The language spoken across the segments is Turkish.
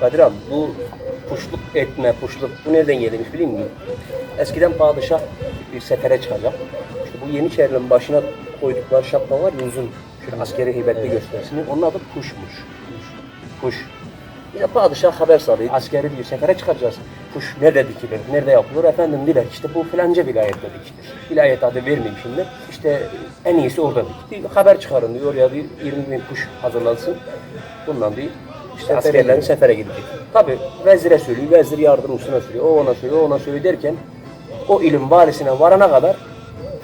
Kadir abi bu puşluk etme, puşluk bu nereden gelmiş biliyor musun? Eskiden padişah bir sefere çıkacak. İşte bu Yeniçerilerin başına koydukları şapka var ya uzun. Şöyle askeri heybetli göstersin. Onun adı puşmuş. Kuş. İşte padişah haber salıyor. Askeri diyor sefere çıkacağız. Kuş nerede dikilir, nerede yapılır? Efendim diler işte bu filanca vilayette dikilir. Vilayet adı vermeyeyim şimdi. İşte en iyisi orada dik. Bir haber çıkarın diyor. Oraya bir 20 bin kuş hazırlansın. Bundan değil. İşte askerlerin sefere gidecek. Tabi vezire söylüyor, vezir yardımcısına söylüyor, o ona söylüyor, o ona söylüyor derken o ilim valisine varana kadar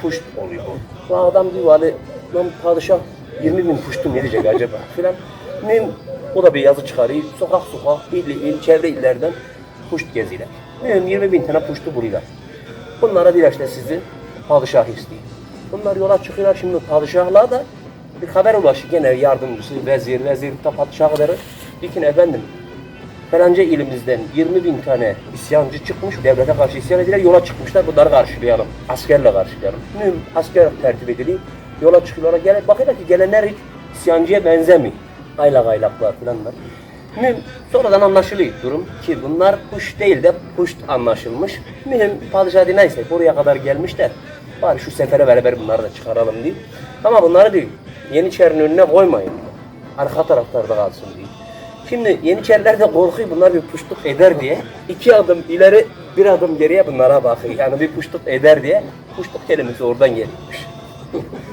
puşt oluyor bu. Adam diyor vali, lan padişah 20 bin puştu ne diyecek acaba filan. Mühim o da bir yazı çıkarıyor. Sokak sokak, il il, çevre illerden puşt geziler. Mühim 20 bin tane puştu buluyorlar. Bunlara diyor işte sizi padişah istiyor. Bunlar yola çıkıyorlar şimdi padişahla da bir haber ulaşıyor. Gene yardımcısı, vezir, vezir, padişah kadar. Dikin efendim falanca ilimizden 20 bin tane isyancı çıkmış, devlete karşı isyan ediler, yola çıkmışlar, bunları karşılayalım, askerle karşılayalım. Mühim asker tertip ediliyor, yola çıkıyorlar, gele, bakıyorlar ki gelenler hiç isyancıya benzemiyor. Aylak aylaklar falanlar. Mühim sonradan anlaşılıyor durum ki bunlar puş değil de puşt anlaşılmış. Mühim padişah neyse buraya kadar gelmişler. Bari şu sefere beraber bunları da çıkaralım diye. Ama bunları diyor Yeniçeri'nin önüne koymayın. Arka taraflarda kalsın diye. Şimdi Yeniçeriler de korkuyor bunlar bir puştuk eder diye. iki adım ileri bir adım geriye bunlara bakıyor. Yani bir puştuk eder diye. Puştuk kelimesi oradan geliyormuş.